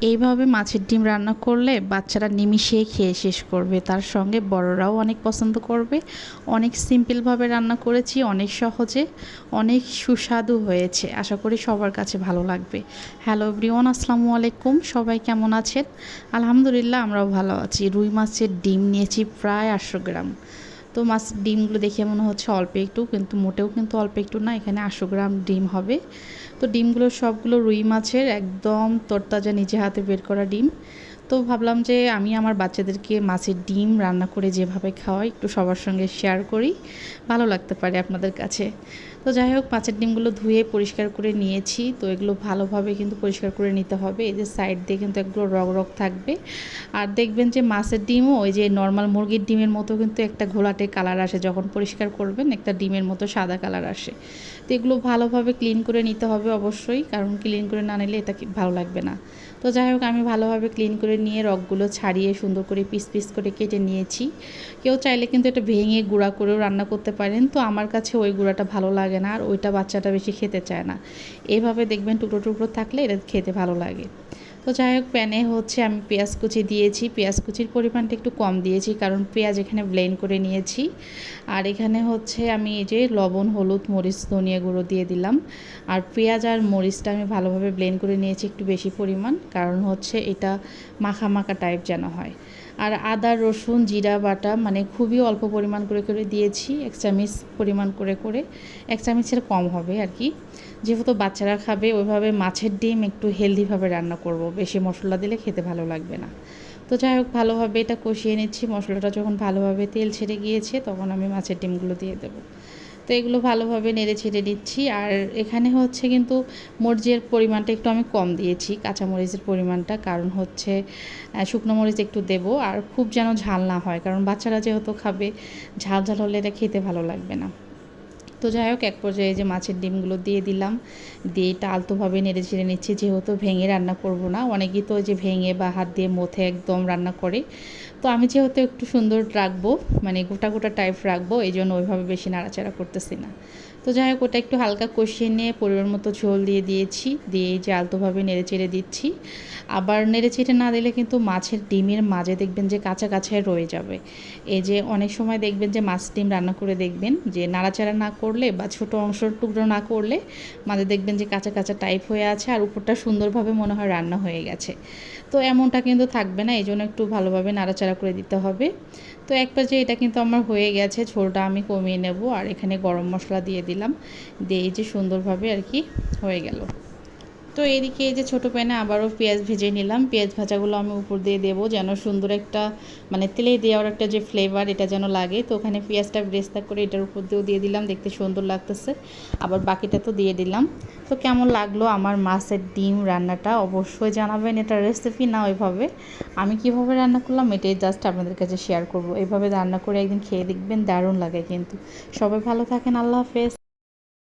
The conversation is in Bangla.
এইভাবে মাছের ডিম রান্না করলে বাচ্চারা নিমিষেই খেয়ে শেষ করবে। তার সঙ্গে বড়রাও অনেক পছন্দ করবে। অনেক সিম্পলভাবে রান্না করেছি, অনেক সহজে, অনেক সুস্বাদু হয়েছে। আশা করি সবার কাছে ভালো লাগবে। হ্যালো ব্রিওন আসসালামু আলাইকুম। সবাই কেমন আছেন? আলহামদুলিল্লাহ, আমরাও ভালো আছি। রুই মাছের ডিম নিয়েছি প্রায় আটশো গ্রাম। তো মাছ ডিমগুলো দেখে মনে হচ্ছে অল্প একটু, কিন্তু মোটেও কিন্তু অল্প একটু না, এখানে আটশো গ্রাম ডিম হবে। তো ডিমগুলো সবগুলো রুই মাছের, একদম তরতাজা নিজে হাতে বের করা ডিম। তো ভাবলাম যে আমি আমার বাচ্চাদেরকে মাছের ডিম রান্না করে যেভাবে খাওয়াই, একটু সবার সঙ্গে শেয়ার করি, ভালো লাগতে পারে আপনাদের কাছে। তো যাই হোক, মাছের ডিমগুলো ধুয়ে পরিষ্কার করে নিয়েছি। তো এগুলো ভালোভাবে কিন্তু পরিষ্কার করে নিতে হবে। এই যে সাইড দিয়ে কিন্তু এগুলো রগ রগ থাকবে। আর দেখবেন যে মাছের ডিমও ওই যে নর্মাল মুরগির ডিমের মতো কিন্তু একটা ঘোলাটে কালার আসে। যখন পরিষ্কার করবেন, একটা ডিমের মতো সাদা কালার আসে। তো এগুলো ভালোভাবে ক্লিন করে নিতে হবে অবশ্যই। কারণ ক্লিন করে না নিলে এটা ভালো লাগবে না। তো যাই হোক, আমি ভালোভাবে ক্লিন করে নিয়ে রগগুলো ছাড়িয়ে সুন্দর করে পিস পিস করে কেটে নিয়েছি। কেউ চাইলে কিন্তু এটা ভেঙে গুঁড়া করেও রান্না করতে পারেন। তো আমার কাছে ওই গুঁড়াটা ভালো লাগে না আর ওইটা বাচ্চাটা বেশি খেতে চায় না। এভাবে দেখবেন টুকরো টুকরো থাকলে এটা খেতে ভালো লাগে। তো যাই হোক, প্যানে হচ্ছে আমি পেঁয়াজ কুচি দিয়েছি। পেঁয়াজ কুচির পরিমাণটা একটু কম দিয়েছি, কারণ পেঁয়াজ এখানে ব্লেন্ড করে নিয়েছি। আর এখানে হচ্ছে আমি এই যে লবণ, হলুদ, মরিচ, ধনিয়া গুঁড়ো দিয়ে দিলাম। আর পেঁয়াজ আর মরিচটা আমি ভালোভাবে ব্লেন্ড করে নিয়েছি একটু বেশি পরিমাণ, কারণ হচ্ছে এটা মাখা মাখা টাইপ যেন হয়। আর আদা, রসুন, জিরা, বাটা মানে খুবই অল্প পরিমাণ করে করে দিয়েছি, এক চামিচ পরিমাণ করে করে। এক চামিচের কম হবে আর কি। যেহেতু বাচ্চারা খাবে, ওইভাবে মাছের ডিম একটু হেলদিভাবে রান্না করব। বেশি মশলা দিলে খেতে ভালো লাগবে না। তো যাই হোক, ভালোভাবে এটা কষিয়ে নিচ্ছি। মশলাটা যখন ভালোভাবে তেল ছেড়ে গিয়েছে, তখন আমি মাছের ডিমগুলো দিয়ে দেবো। তো এগুলো ভালোভাবে নেড়ে ছেড়ে দিচ্ছি আর এখানে হচ্ছে কিন্তু মরিচের পরিমাণটা একটু আমি কম দিয়েছি কাঁচা মরিচের পরিমাণটা। কারণ হচ্ছে শুকনো মরিচ একটু দেব আর খুব যেন ঝাল না হয়। কারণ বাচ্চারা যেহেতু খাবে, ঝাল ঝাল হলে এটা খেতে ভালো লাগবে না। তো যাই হোক, এক পর্যায়ে যে মাছের ডিমগুলো দিয়ে দিলাম। দিয়ে এটা আলতোভাবে নেড়ে ছেড়ে নিচ্ছি, যেহেতু ভেঙে রান্না করব না। অনেকেই তো যে ভেঙে বা হাত দিয়ে মথে একদম রান্না করে। তো আমি যেহেতু একটু সুন্দর রাখব মানে গোটা গোটা টাইপ রাখব, এই জন্য ওইভাবে বেশি নাড়াচাড়া করতেছি না। তো যাই হোক, ওটা একটু হালকা কষিয়ে নিয়ে পরিমাণ মতো ঝোল দিয়ে দিয়েছি। দিয়ে যে আলতোভাবে নেড়ে চেড়ে দিচ্ছি। আবার নেড়ে চেড়ে না দিলে কিন্তু মাছের ডিমের মাঝে দেখবেন যে কাঁচা কাছায় রয়ে যাবে। এই যে অনেক সময় দেখবেন যে মাছ ডিম রান্না করে দেখবেন যে নাড়াচাড়া না করলে বা ছোট অংশ টুকরো না করলে মাঝে দেখবেন যে কাঁচা কাঁচা টাইপ হয়ে আছে আর উপরটা সুন্দরভাবে মনে হয় রান্না হয়ে গেছে। তো এমনটা কিন্তু থাকবে না এই জন্য একটু ভালোভাবে নাড়াচাড়া করে দিতে হবে। তো এক যে এটা কিন্তু আমার হয়ে গেছে, ঝোলটা আমি কমিয়ে নেব আর এখানে গরম মশলা দিয়ে দিলাম। দিয়ে যে সুন্দরভাবে আর কি হয়ে গেল। তো এদিকে এই যে ছোটো প্যানে আবারও পেঁয়াজ ভেজে নিলাম। পেঁয়াজ ভাজাগুলো আমি উপর দিয়ে দেবো যেন সুন্দর একটা মানে তেলে দেওয়ার একটা যে ফ্লেভার এটা যেন লাগে। তো ওখানে পেঁয়াজটা ব্রেস্তা করে এটার উপর দিয়েও দিয়ে দিলাম, দেখতে সুন্দর লাগতেছে। আবার বাকিটা তো দিয়ে দিলাম। তো কেমন লাগল আমার মাছের ডিম রান্নাটা? অবশ্যই জানাবেন এটা রেসিপি না ওইভাবে। আমি কীভাবে রান্না করলাম, এটাই জাস্ট আপনাদের কাছে শেয়ার করব। এইভাবে রান্না করে একদিন খেয়ে দেখবেন, দারুণ লাগে কিন্তু। সবাই ভালো থাকেন, আল্লাহ হাফেজ।